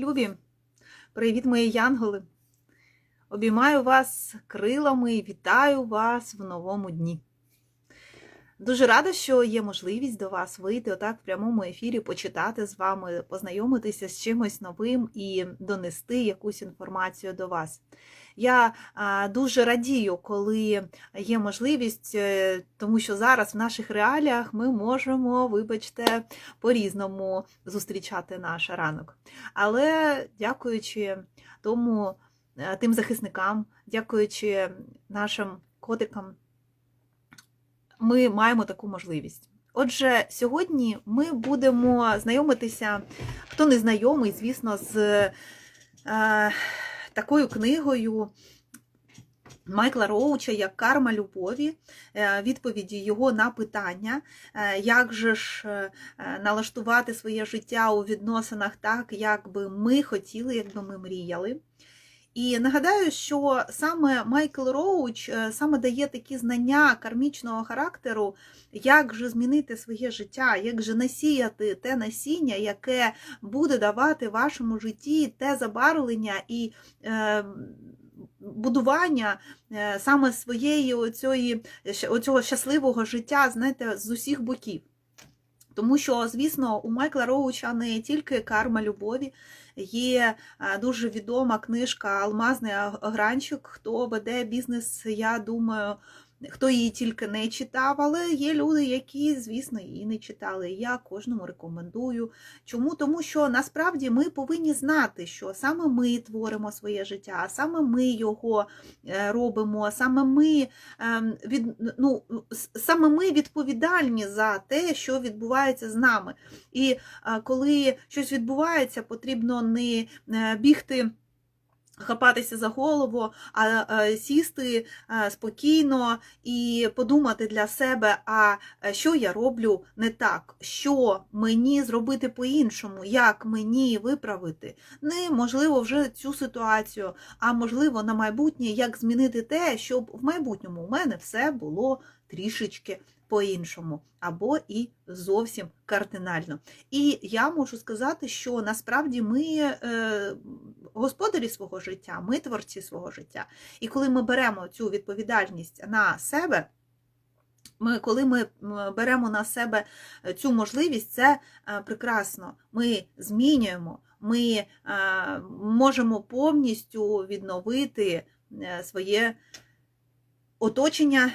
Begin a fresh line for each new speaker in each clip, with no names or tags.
Любі, привіт, мої янголи! Обіймаю вас крилами і вітаю вас в новому дні. Дуже рада, що є можливість до вас вийти отак в прямому ефірі, почитати з вами, познайомитися з чимось новим і донести якусь інформацію до вас. Я дуже радію, коли є можливість, е, тому що зараз в наших реаліях ми можемо, вибачте, по-різному зустрічати наш ранок. Але дякуючи тому, е, тим захисникам, дякуючи нашим котикам, ми маємо таку можливість. Отже, сьогодні ми будемо знайомитися, хто не знайомий, звісно, з е, такою книгою Майкла Роуча як карма любові, е, відповіді його на питання, е, як же ж е, налаштувати своє життя у відносинах так, як би ми хотіли, як би ми мріяли. І нагадаю, що саме Майкл Роуч саме дає такі знання кармічного характеру, як же змінити своє життя, як же насіяти те насіння, яке буде давати вашому житті те забарвлення і е, будування е, саме своєї оцієї, оцього щасливого життя, знаєте, з усіх боків. Тому що, звісно, у Майкла Роуча не тільки карма любові, є дуже відома книжка Алмазний Гранчик Хто веде бізнес, я думаю, хто її тільки не читав, але є люди, які, звісно, її не читали. Я кожному рекомендую. Чому? Тому що насправді ми повинні знати, що саме ми творимо своє життя, саме ми його е, робимо, саме ми ем, від, ну, саме ми відповідальні за те, що відбувається з нами. І е, коли щось відбувається, потрібно не е, бігти хапатися за голову, а сісти спокійно і подумати для себе, а що я роблю не так, що мені зробити по-іншому, як мені виправити. Не можливо вже цю ситуацію, а можливо на майбутнє, як змінити те, щоб в майбутньому у мене все було трішечки по-іншому, або і зовсім кардинально. І я можу сказати, що насправді ми е, господарі свого життя, ми творці свого життя. І коли ми беремо цю відповідальність на себе, ми, Коли ми беремо на себе цю можливість, це е, прекрасно. Ми змінюємо, ми е, можемо повністю відновити своє оточення,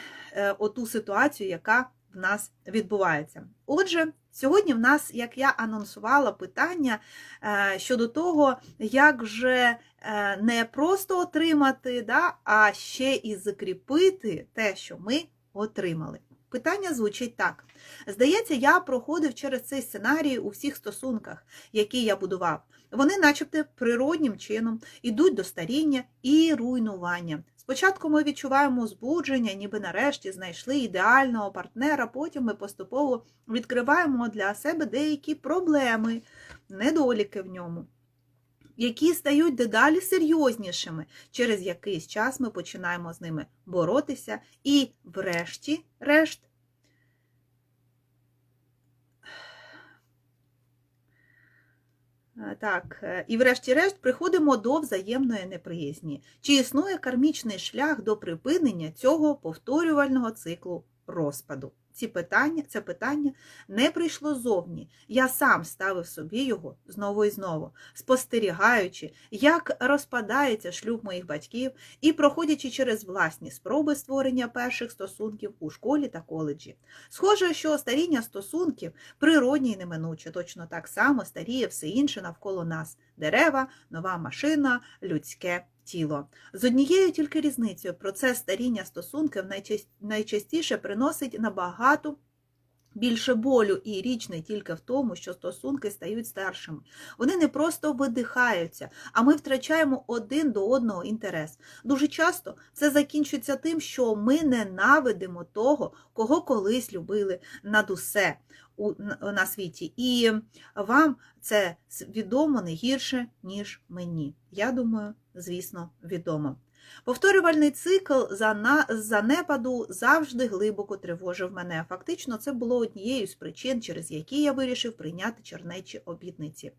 оту ситуацію, яка в нас відбувається. Отже, сьогодні в нас, як я анонсувала, питання е, щодо того, як же е, не просто отримати, да, а ще і закріпити те, що ми отримали. Питання звучить так. Здається, я проходив через цей сценарій у всіх стосунках, які я будував. Вони, начебто, природнім чином йдуть до старіння і руйнування. Спочатку ми відчуваємо збудження, ніби нарешті знайшли ідеального партнера, потім ми поступово відкриваємо для себе деякі проблеми, недоліки в ньому, які стають дедалі серйознішими. Через якийсь час ми починаємо з ними боротися і, врешті-решт, так, е, і врешті-решт приходимо до взаємної неприязні. Чи існує кармічний шлях до припинення цього повторювального циклу розпаду? Ці питання, Це питання не прийшло зовні. Я сам ставив собі його знову і знову, спостерігаючи, як розпадається шлюб моїх батьків і проходячи через власні спроби створення перших стосунків у школі та коледжі. Схоже, що старіння стосунків природні й неминуче, точно так само старіє все інше навколо нас дерева, нова машина, людське тіло. З однією тільки різницею процес старіння стосунків найчастіше приносить набагато більше болю і річ не тільки в тому, що стосунки стають старшими. Вони не просто видихаються, а ми втрачаємо один до одного інтерес. Дуже часто це закінчується тим, що ми ненавидимо того, кого колись любили над усе на світі. І вам це відомо не гірше, ніж мені. Я думаю, звісно, відомо. Повторювальний цикл за занепаду завжди глибоко тривожив мене. Фактично, це було однією з причин, через які я вирішив прийняти чернечі обітниці.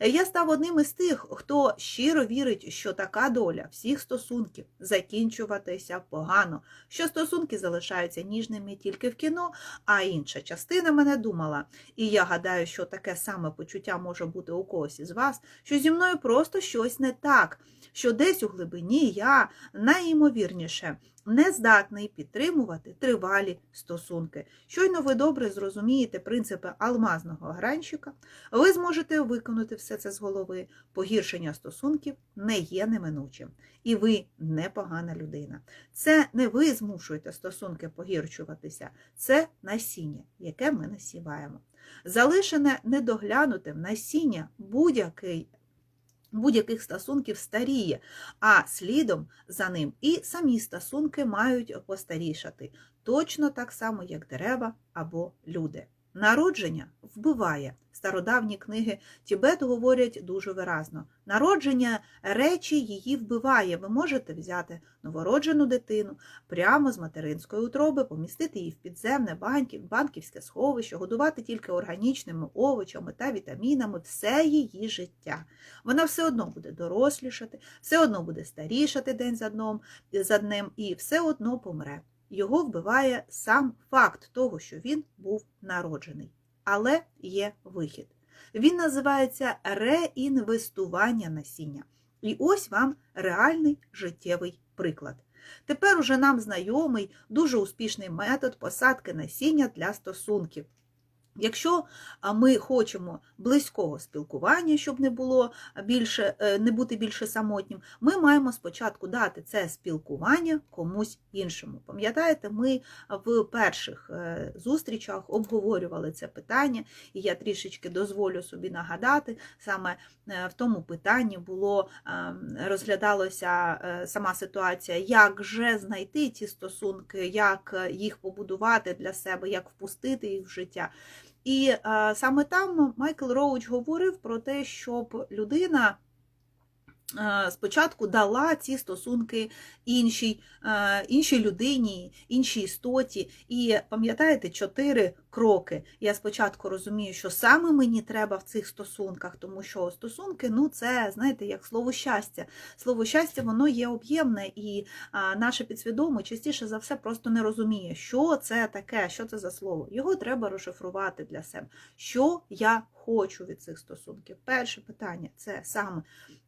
Я став одним із тих, хто щиро вірить, що така доля всіх стосунків закінчуватися погано, що стосунки залишаються ніжними тільки в кіно, а інша частина мене думала, і я гадаю, що таке саме почуття може бути у когось із вас, що зі мною просто щось не так, що десь у глибині я найімовірніше не здатний підтримувати тривалі стосунки. Щойно ви добре зрозумієте принципи алмазного гранщика, ви зможете виконати все це з голови. Погіршення стосунків не є неминучим. І ви непогана людина. Це не ви змушуєте стосунки погіршуватися, це насіння, яке ми насіваємо. Залишене недоглянутим насіння будь-який будь-яких стосунків старіє, а слідом за ним і самі стосунки мають постарішати, точно так само, як дерева або люди. Народження вбиває. Стародавні книги Тібет говорять дуже виразно. Народження речі її вбиває. Ви можете взяти новороджену дитину прямо з материнської утроби, помістити її в підземне банківське сховище, годувати тільки органічними овочами та вітамінами все її життя. Вона все одно буде дорослішати, все одно буде старішати день за днем і все одно помре його вбиває сам факт того, що він був народжений. Але є вихід. Він називається реінвестування насіння. І ось вам реальний життєвий приклад. Тепер уже нам знайомий дуже успішний метод посадки насіння для стосунків. Якщо ми хочемо близького спілкування, щоб не було більше, е, не бути більше самотнім, ми маємо спочатку дати це спілкування комусь іншому. Пам'ятаєте, ми в перших е, зустрічах обговорювали це питання, і я трішечки дозволю собі нагадати, саме е, в тому питанні було розглядалося сама ситуація, як же знайти ці стосунки, як їх побудувати для себе, як впустити їх в життя. І е, саме там Майкл Роуч говорив про те, щоб людина спочатку дала ці стосунки іншій е, іншій людині, іншій істоті. І пам'ятаєте, чотири кроки. Я спочатку розумію, що саме мені треба в цих стосунках, тому що стосунки ну це, знаєте, як слово щастя. Слово щастя, воно є об'ємне, і наше підсвідоме частіше за все просто не розуміє, що це таке, що це за слово. Його треба розшифрувати для себе. Що я хочу від цих стосунків? Перше питання це саме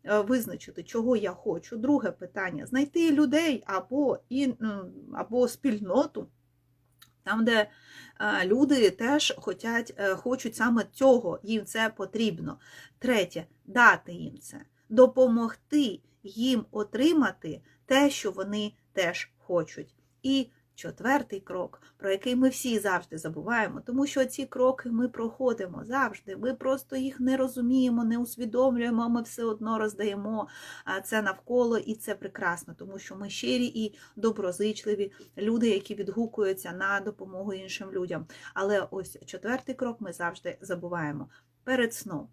е, визначити, чого я хочу. Друге питання знайти людей або, або спільноту. Там, де е, люди теж хочуть, е, хочуть саме цього, їм це потрібно. Третє дати їм це, допомогти їм отримати те, що вони теж хочуть. І Четвертий крок, про який ми всі завжди забуваємо, тому що ці кроки ми проходимо завжди. Ми просто їх не розуміємо, не усвідомлюємо, ми все одно роздаємо це навколо, і це прекрасно, тому що ми щирі і доброзичливі люди, які відгукуються на допомогу іншим людям. Але ось четвертий крок ми завжди забуваємо перед сном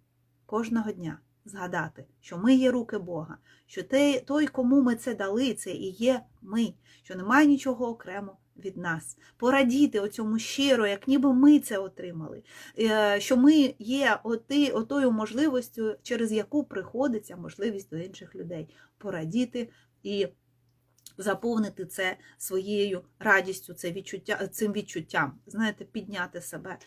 кожного дня. Згадати, що ми є руки Бога, що той, кому ми це дали, це і є ми, що немає нічого окремо від нас. Порадіти оцьому щиро, як ніби ми це отримали, е, що ми є оти, отою можливістю, через яку приходиться можливість до інших людей. Порадіти і заповнити це своєю радістю, це відчуття, цим відчуттям, знаєте, підняти себе.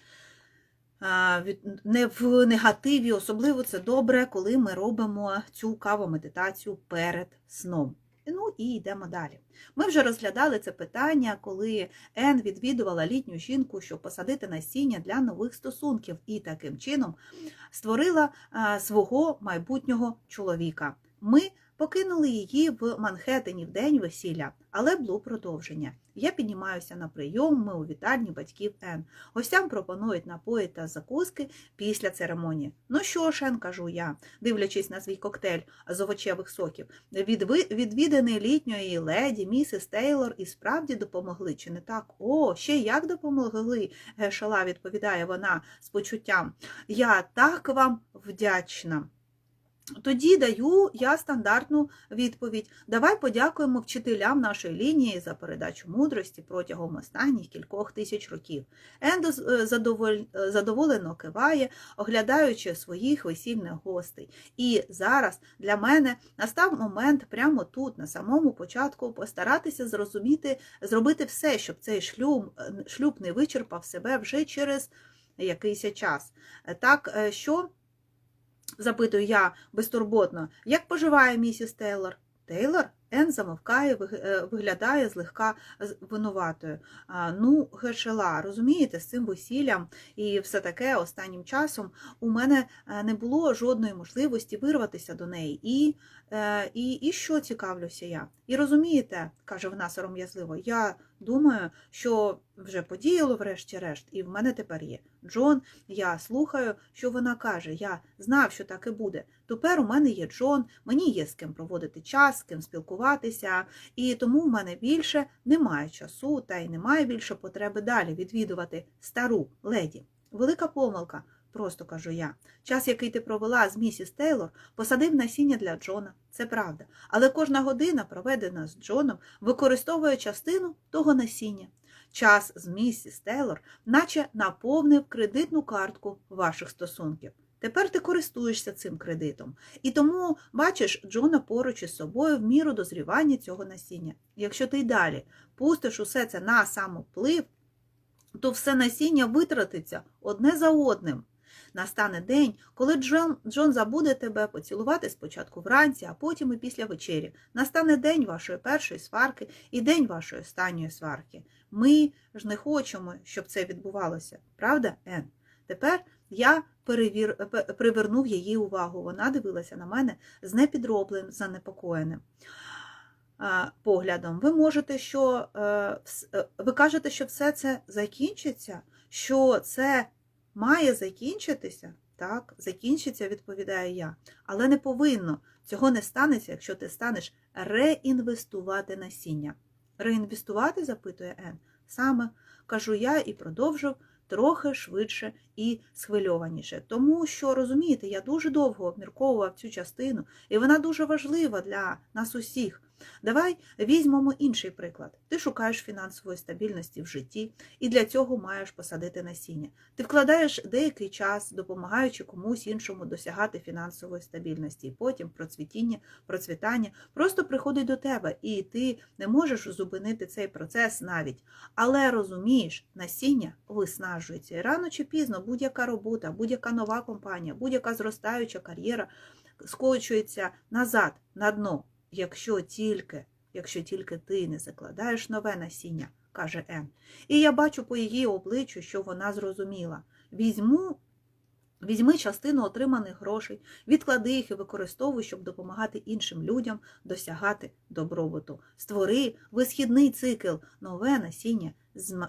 Не в негативі, особливо це добре, коли ми робимо цю каву медитацію перед сном. Ну і йдемо далі. Ми вже розглядали це питання, коли Ен відвідувала літню жінку, щоб посадити насіння для нових стосунків, і таким чином створила свого майбутнього чоловіка. Ми Покинули її в Манхеттені в день весілля, але було продовження. Я піднімаюся на прийом, ми у вітальні батьків Ен. Гостям пропонують напої та закуски після церемонії. Ну що ж, Ен, кажу я, дивлячись на свій коктейль з овочевих соків, відвіданий літньої леді, місіс Тейлор і справді допомогли, чи не так? О, ще як допомогли, гешала, відповідає вона з почуттям. Я так вам вдячна. Тоді даю я стандартну відповідь. Давай подякуємо вчителям нашої лінії за передачу мудрості протягом останніх кількох тисяч років. Ендо е, е, задоволено киває, оглядаючи своїх весільних гостей. І зараз для мене настав момент прямо тут, на самому початку, постаратися зрозуміти, зробити все, щоб цей шлюб, е, шлюб не вичерпав себе вже через якийсь час. Так, що запитую я безтурботно, як поживає місіс Тейлор? Тейлор? Ен замовкає, е, виглядає злегка з- винуватою. Ну, гешела, розумієте, з цим весіллям і все таке останнім часом у мене е, не було жодної можливості вирватися до неї. І, е, і, і що цікавлюся я? І розумієте, каже вона сором'язливо, я думаю, що вже подіяло врешті-решт, і в мене тепер є Джон. Я слухаю, що вона каже. Я знав, що так і буде. Тепер у мене є Джон, мені є з ким проводити час, з ким спілкуватися, і тому в мене більше немає часу та й немає більше потреби далі відвідувати стару леді. Велика помилка, просто кажу я. Час, який ти провела з місіс Тейлор, посадив насіння для Джона. Це правда. Але кожна година, проведена з Джоном, використовує частину того насіння. Час з місіс Тейлор, наче наповнив кредитну картку ваших стосунків. Тепер ти користуєшся цим кредитом. І тому бачиш Джона поруч із собою в міру дозрівання цього насіння. Якщо ти й далі пустиш усе це на самоплив, то все насіння витратиться одне за одним. Настане день, коли Джон, Джон забуде тебе поцілувати спочатку вранці, а потім і після вечері. Настане день вашої першої сварки і день вашої останньої сварки. Ми ж не хочемо, щоб це відбувалося. Правда, Ен? Тепер я перевір... привернув її увагу. Вона дивилася на мене з непідробленим, занепокоєним е, поглядом. Ви можете, що е, е, ви кажете, що все це закінчиться, що це має закінчитися. Так, закінчиться, відповідаю я, але не повинно. Цього не станеться, якщо ти станеш реінвестувати насіння. Реінвестувати, запитує Ен. Саме кажу я і продовжив трохи швидше і схвильованіше. Тому що, розумієте, я дуже довго обмірковував цю частину, і вона дуже важлива для нас усіх. Давай візьмемо інший приклад. Ти шукаєш фінансової стабільності в житті, і для цього маєш посадити насіння. Ти вкладаєш деякий час, допомагаючи комусь іншому досягати фінансової стабільності, потім процвітіння, процвітання просто приходить до тебе, і ти не можеш зупинити цей процес навіть. Але розумієш, насіння виснажується. І рано чи пізно будь-яка робота, будь-яка нова компанія, будь-яка зростаюча кар'єра скочується назад, на дно, якщо тільки, якщо тільки ти не закладаєш нове насіння, каже Ен. І я бачу по її обличчю, що вона зрозуміла. Візьму. Візьми частину отриманих грошей, відклади їх і використовуй, щоб допомагати іншим людям досягати добробуту. Створи висхідний цикл, нове насіння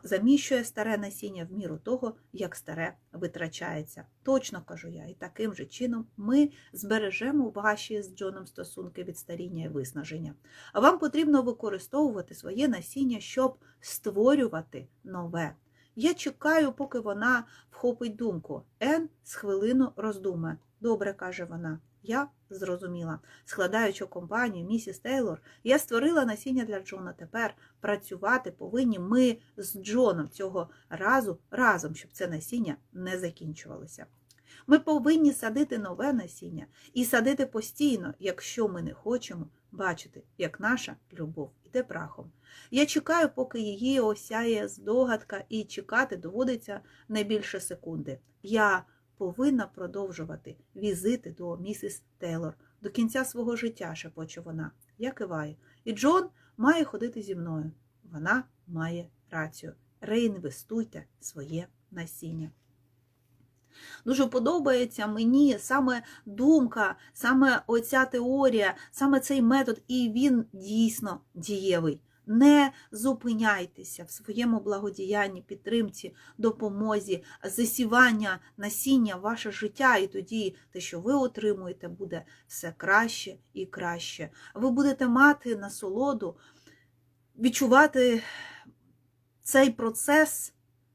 заміщує старе насіння в міру того, як старе витрачається. Точно кажу я, і таким же чином ми збережемо ваші з Джоном стосунки від старіння і виснаження. А вам потрібно використовувати своє насіння, щоб створювати нове. Я чекаю, поки вона вхопить думку. Ен з хвилину роздумає. Добре, каже вона. Я зрозуміла. Складаючи компанію місіс Тейлор, я створила насіння для Джона. Тепер працювати повинні ми з Джоном цього разу разом, щоб це насіння не закінчувалося. Ми повинні садити нове насіння і садити постійно, якщо ми не хочемо бачити, як наша любов іде прахом. Я чекаю, поки її осяє здогадка, і чекати доводиться не більше секунди. Я повинна продовжувати візити до місіс Тейлор до кінця свого життя, шепоче вона. Я киваю. І Джон має ходити зі мною. Вона має рацію. Реінвестуйте своє насіння. Дуже подобається мені саме думка, саме оця теорія, саме цей метод, і він дійсно дієвий. Не зупиняйтеся в своєму благодіянні, підтримці, допомозі, засівання насіння в ваше життя, і тоді те, що ви отримуєте, буде все краще і краще. Ви будете мати насолоду, відчувати цей процес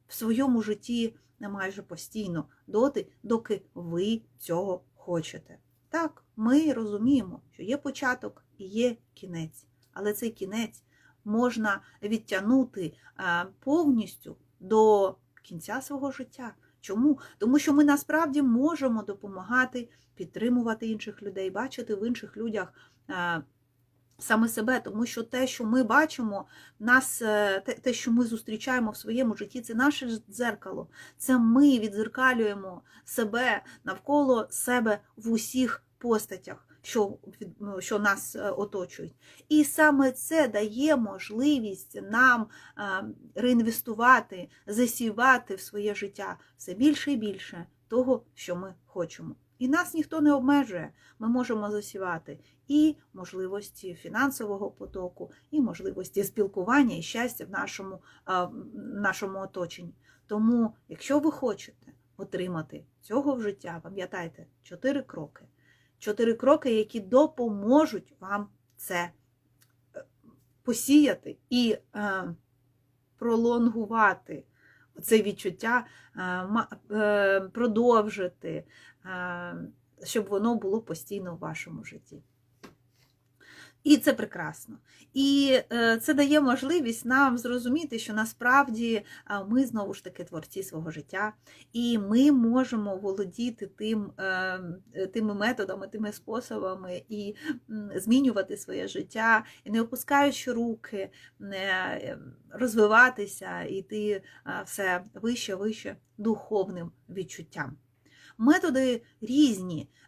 в своєму житті не майже постійно, доти, доки ви цього хочете. Так, ми розуміємо, що є початок і є кінець, але цей кінець можна відтягнути е, повністю до кінця свого життя. Чому? Тому що ми насправді можемо допомагати підтримувати інших людей, бачити в інших людях е, саме себе, тому що те, що ми бачимо, нас, е, те, те, що ми зустрічаємо в своєму житті, це наше дзеркало. Це ми відзеркалюємо себе навколо себе в усіх постатях, що, ну, що нас е, оточують. І саме це дає можливість нам е, реінвестувати, засівати в своє життя все більше і більше того, що ми хочемо. І нас ніхто не обмежує. Ми можемо засівати і можливості фінансового потоку, і можливості спілкування і щастя в нашому, в нашому оточенні. Тому, якщо ви хочете отримати цього в життя, пам'ятайте, чотири кроки. Чотири кроки, які допоможуть вам це е, посіяти і е, пролонгувати це відчуття, е, продовжити, щоб воно було постійно в вашому житті. І це прекрасно. І е, це дає можливість нам зрозуміти, що насправді е, ми знову ж таки творці свого життя, і ми можемо володіти тим, е, тими методами, тими способами і змінювати своє життя, і не опускаючи руки, не розвиватися, йти е, все вище, вище духовним відчуттям. Методи різні, ем,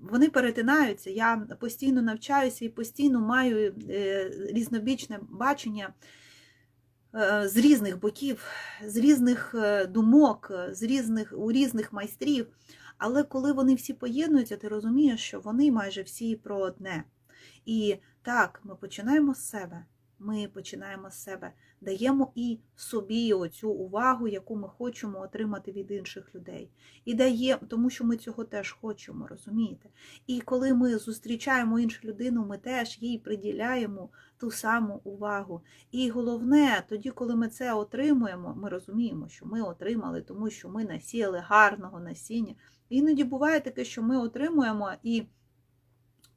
вони перетинаються. Я постійно навчаюся і постійно маю е, різнобічне бачення е, з різних боків, з різних е, думок, з різних, у різних майстрів. Але коли вони всі поєднуються, ти розумієш, що вони майже всі про одне. І так, ми починаємо з себе. Ми починаємо з себе, даємо і собі оцю увагу, яку ми хочемо отримати від інших людей. І даємо, тому що ми цього теж хочемо, розумієте? І коли ми зустрічаємо іншу людину, ми теж їй приділяємо ту саму увагу. І головне, тоді, коли ми це отримуємо, ми розуміємо, що ми отримали, тому що ми насіяли гарного насіння. Іноді буває таке, що ми отримуємо і.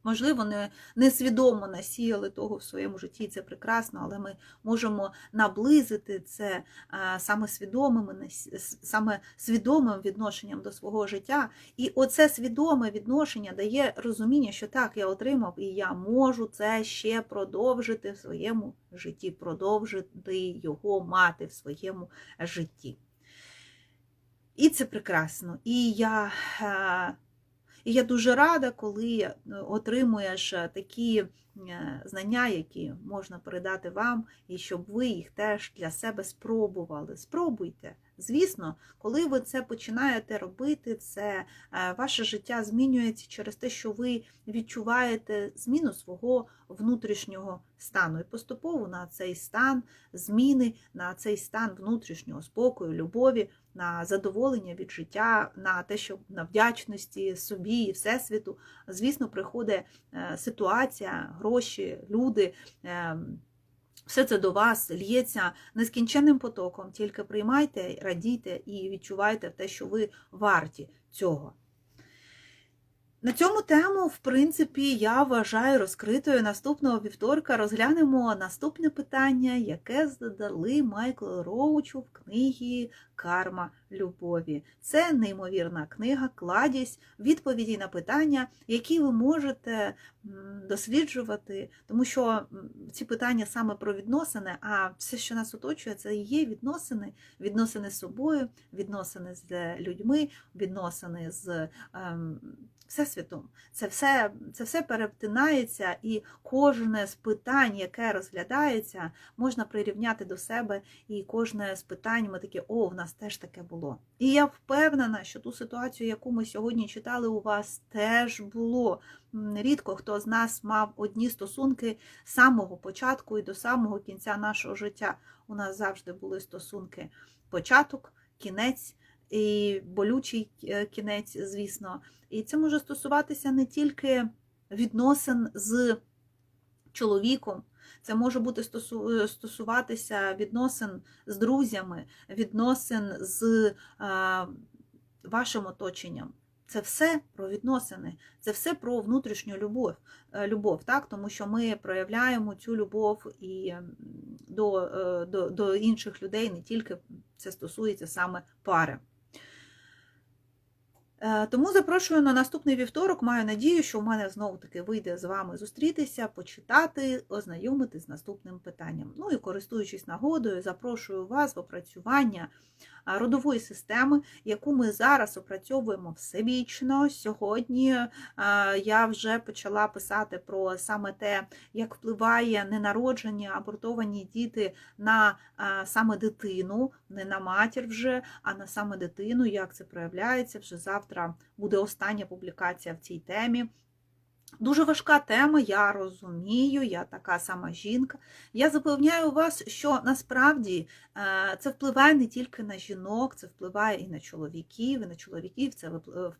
Можливо, не, несвідомо насіяли того в своєму житті, і це прекрасно, але ми можемо наблизити це а, саме свідомим, саме свідомим відношенням до свого життя. І оце свідоме відношення дає розуміння, що так, я отримав, і я можу це ще продовжити в своєму житті, продовжити його мати в своєму житті. І це прекрасно. І я. І я дуже рада, коли е, отримуєш е, такі е, знання, які можна передати вам, і щоб ви їх теж для себе спробували. Спробуйте. Звісно, коли ви це починаєте робити, це ваше життя змінюється через те, що ви відчуваєте зміну свого внутрішнього стану. І поступово на цей стан зміни, на цей стан внутрішнього спокою, любові, на задоволення від життя, на те, що на вдячності собі і всесвіту, звісно, приходить е, ситуація, гроші, люди. е, Все це до вас лється нескінченним потоком, тільки приймайте, радійте і відчувайте те, що ви варті цього. На цьому тему, в принципі, я вважаю розкритою наступного вівторка. Розглянемо наступне питання, яке задали Майклу Роучу в книгі Карма любові. Це неймовірна книга, кладість відповіді на питання, які ви можете досліджувати, тому що ці питання саме про відносини, а все, що нас оточує, це є відносини, відносини з собою, відносини з людьми, відносини з. Всесвітом. Це все, це все перетинається, і кожне з питань, яке розглядається, можна прирівняти до себе, і кожне з питань ми такі, о, в нас теж таке було. І я впевнена, що ту ситуацію, яку ми сьогодні читали, у вас теж було. Рідко хто з нас мав одні стосунки з самого початку і до самого кінця нашого життя. У нас завжди були стосунки початок, кінець. І болючий е, кінець, звісно. І це може стосуватися не тільки відносин з чоловіком, це може бути е, стосуватися відносин з друзями, відносин з е, вашим оточенням. Це все про відносини, це все про внутрішню любов, любов, так? тому що ми проявляємо цю любов і до, до, до інших людей, не тільки це стосується саме пари. Е, Тому запрошую на наступний вівторок. Маю надію, що в мене знову таки вийде з вами зустрітися, почитати, ознайомити з наступним питанням. Ну і користуючись нагодою, запрошую вас в опрацювання родової системи, яку ми зараз опрацьовуємо всебічно. Сьогодні я вже почала писати про саме те, як впливає ненароджені абортовані діти на саме дитину, не на матір вже, а на саме дитину, як це проявляється. Вже завтра буде остання публікація в цій темі. Дуже важка тема, я розумію, я така сама жінка. Я запевняю вас, що насправді е, це впливає не тільки на жінок, це впливає і на чоловіків, і на чоловіків це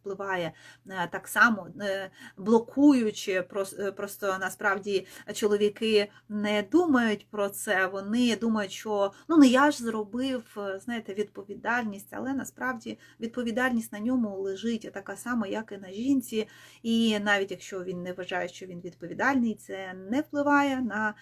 впливає е, так само, е, блокуючи, е, просто насправді чоловіки не думають про це, вони думають, що ну не я ж зробив, е, знаєте, відповідальність, але насправді відповідальність на ньому лежить така сама, як і на жінці. І навіть якщо він не вважає, що він відповідальний, це не впливає на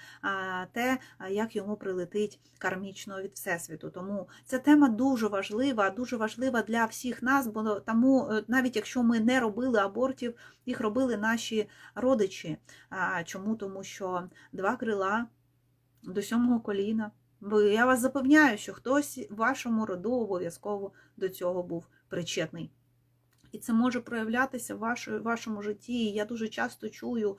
те, як йому прилетить кармічно від Всесвіту. Тому ця тема дуже важлива, дуже важлива для всіх нас, бо тому, е, навіть якщо ми не робили абортів, їх робили наші родичі. Чому? Тому що два крила до сьомого коліна. Бо я вас запевняю, що хтось в вашому роду обов'язково до цього був причетний. І це може проявлятися в вашому житті. Я дуже часто чую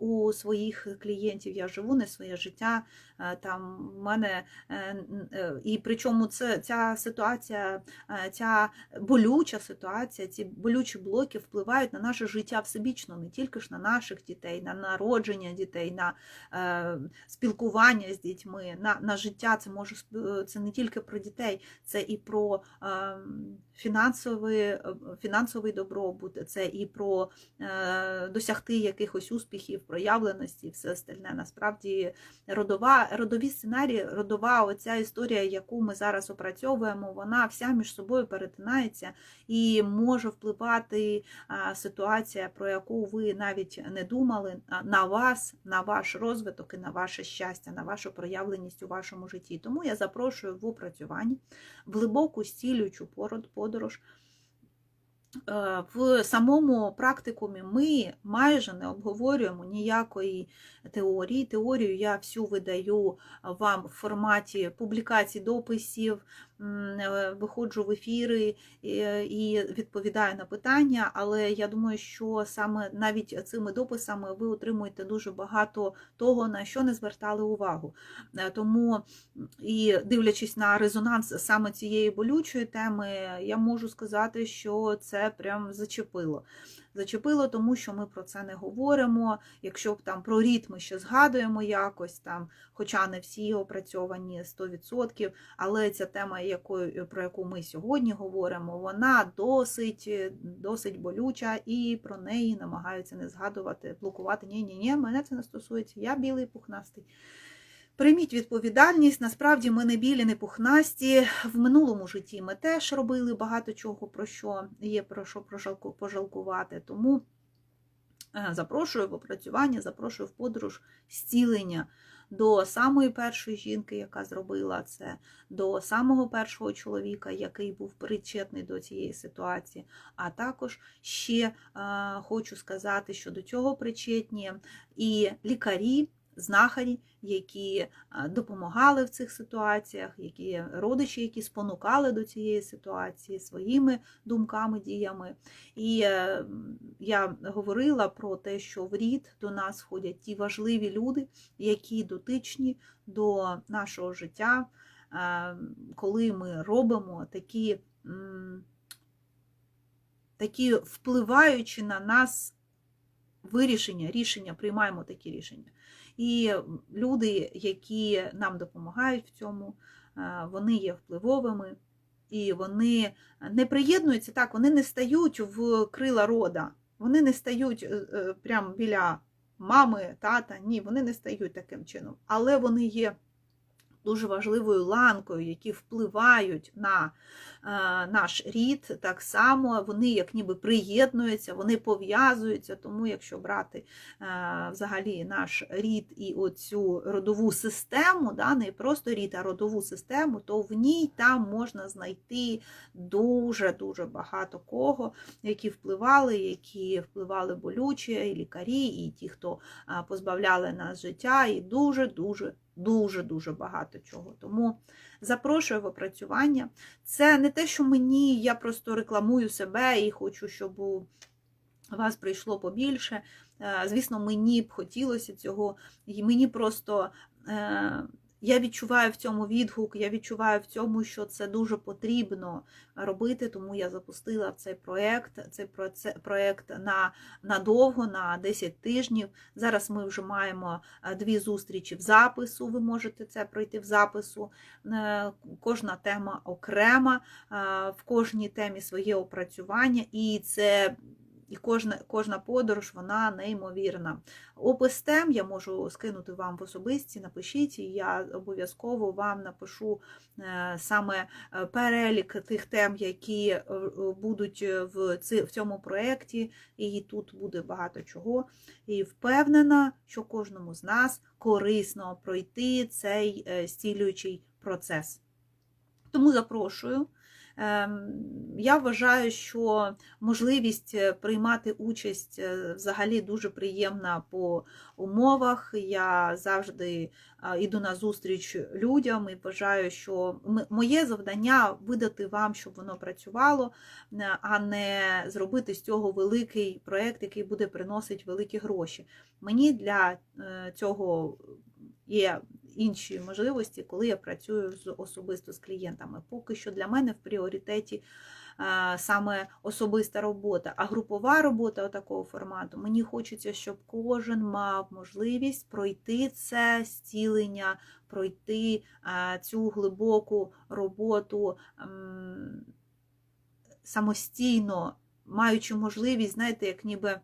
у своїх клієнтів, я живу не своє життя. Е, Там в мене е, е, і причому це ця ситуація, ця болюча ситуація, ці болючі блоки впливають на наше життя всебічно, не тільки ж на наших дітей, на народження дітей, на спілкування з дітьми, на, на життя. Це може це не тільки про дітей, це і про е, фінансовий, фінансовий добробут, це і про досягти якихось успіхів, проявленості, все остальне. Насправді родова, родові сценарії, родова оця історія, яку ми зараз опрацьовуємо, вона вся між собою перетинається і може впливати ситуація, про яку ви навіть не думали, на вас, на ваш розвиток і на ваше щастя, на вашу проявленість у вашому житті. Тому я запрошую в опрацюванні в глибоку стілючу подорож. Е, В самому практикумі ми майже не обговорюємо ніякої теорії. Теорію я всю видаю вам в форматі публікацій, дописів, виходжу в ефіри е, і відповідаю на питання, але я думаю, що саме навіть цими дописами ви отримуєте дуже багато того, на що не звертали увагу. Е, Тому і дивлячись на резонанс саме цієї болючої теми, я можу сказати, що це прям зачепило. Зачепило, тому що ми про це не говоримо. Якщо б там про рід ми ще згадуємо якось там, хоча не всі опрацьовані 100%, але ця тема, якою, про яку ми сьогодні говоримо, вона досить, досить болюча, і про неї намагаються не згадувати, блокувати. Ні, ні, ні, мене це не стосується. Я білий пухнастий. Прийміть відповідальність. Насправді ми не білі, не пухнасті. В минулому житті ми теж робили багато чого, про що є про що пожалкувати. Тому е, запрошую в опрацювання, запрошую в подорож зцілення до самої першої жінки, яка зробила це, до самого першого чоловіка, який був причетний до цієї ситуації. А також ще е, хочу сказати, що до цього причетні і лікарі знахарі, які допомагали в цих ситуаціях, які родичі, які спонукали до цієї ситуації своїми думками, діями. І е, я говорила про те, що в рід до нас входять ті важливі люди, які дотичні до нашого життя, е, коли ми робимо такі, такі впливаючі на нас вирішення, рішення, приймаємо такі рішення. І люди, які нам допомагають в цьому, е, вони є впливовими, і вони не приєднуються так, вони не стають в крила рода, вони не стають е, е, прямо біля мами, тата, ні, вони не стають таким чином, але вони є дуже важливою ланкою, які впливають на е, наш рід, так само вони як ніби приєднуються, вони пов'язуються. Тому, якщо брати е, взагалі наш рід і оцю родову систему, да, не просто рід, а родову систему, то в ній там можна знайти дуже-дуже багато кого, які впливали, які впливали болючі, і лікарі, і ті, хто е, позбавляли нас життя, і дуже-дуже дуже-дуже багато чого. Тому запрошую в опрацювання. Це не те, що мені, я просто рекламую себе і хочу, щоб у вас прийшло побільше. Е, Звісно, мені б хотілося цього, і мені просто. Я відчуваю в цьому відгук, я відчуваю в цьому, що це дуже потрібно робити, тому я запустила цей проєкт. Цей проєкт на надовго, на 10 тижнів. Зараз ми вже маємо е, дві зустрічі в запису. Ви можете це пройти в запису. Е, Кожна тема окрема, е, в кожній темі своє опрацювання, і це. І кожна кожна подорож, вона неймовірна. Опис тем я можу скинути вам в особисті, напишіть, і я обов'язково вам напишу е, саме е, перелік тих тем, які е, будуть в цьому проєкті, і тут буде багато чого. І впевнена, що кожному з нас корисно пройти цей зцілюючий процес. Тому запрошую. Ем, Я вважаю, що можливість е, приймати участь е, взагалі дуже приємна по умовах. Я завжди йду на зустріч людям і вважаю, що моє завдання видати вам, щоб воно працювало, е, а не зробити з цього великий проєкт, який буде приносити великі гроші. Мені для цього є інші можливості, коли я працюю з особисто з клієнтами. Поки що для мене в пріоритеті саме особиста робота, а групова робота такого формату. Мені хочеться, щоб кожен мав можливість пройти це зцілення, пройти цю глибоку роботу самостійно, маючи можливість, знаєте, як ніби.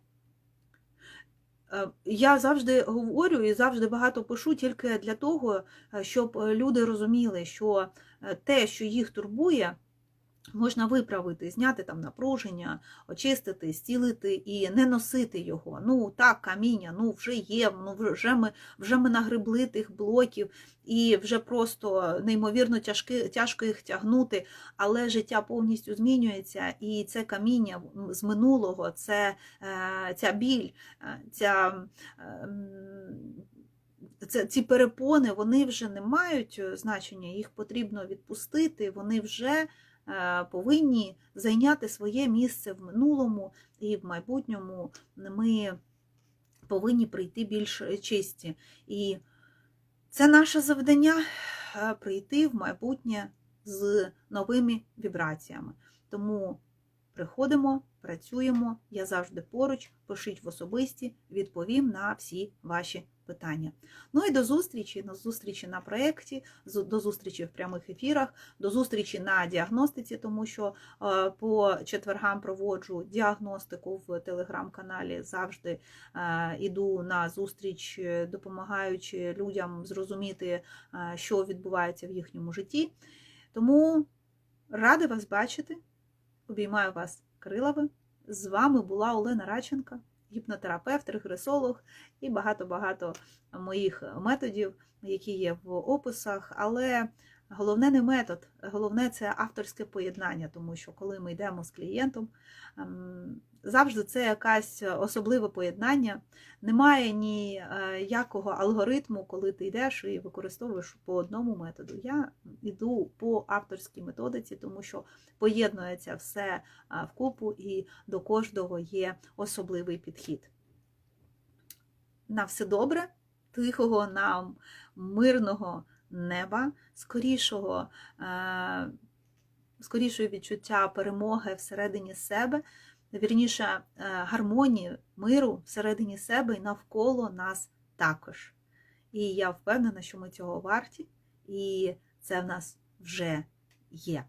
Е, Я завжди говорю і завжди багато пишу тільки для того, е, щоб е, люди розуміли, що те, що їх турбує, можна виправити, зняти там напруження, очистити, стілити і не носити його. Ну так, каміння, ну вже є, ну вже ми вже ми нагребли тих блоків, і вже просто неймовірно тяжки, тяжко їх тягнути, але життя повністю змінюється, і це каміння з минулого, це е, ця біль, е, ця. Це, ці перепони вони вже не мають е, значення, їх потрібно відпустити, вони вже е, повинні зайняти своє місце в минулому і в майбутньому ми повинні прийти більш чисті. І це наше завдання е, прийти в майбутнє з новими вібраціями. Тому приходимо, працюємо, я завжди поруч, пишіть в особисті, відповім на всі ваші питання. Ну і до зустрічі, до зустрічі на проєкті, до зустрічі в прямих ефірах, до зустрічі на діагностиці, тому що е, по четвергам проводжу діагностику в телеграм-каналі. Завжди е, іду на зустріч, е, допомагаючи людям зрозуміти, що відбувається в їхньому житті. Тому рада вас бачити. Обіймаю вас крилами. З вами була Олена Радченка, гіпнотерапевт, регресолог і багато-багато моїх методів, які є в описах. Але головне не метод, головне це авторське поєднання, тому що коли ми йдемо з клієнтом, ем, завжди це якесь особливе поєднання. Немає ніякого алгоритму, коли ти йдеш і використовуєш по одному методу. Я йду по авторській методиці, тому що поєднується все вкупу і до кожного є особливий підхід. На все добре, тихого нам, мирного неба, скорішого, е, скорішого відчуття перемоги всередині себе, вірніше е, гармонії, миру всередині себе і навколо нас також. І я впевнена, що ми цього варті, і це в нас вже є.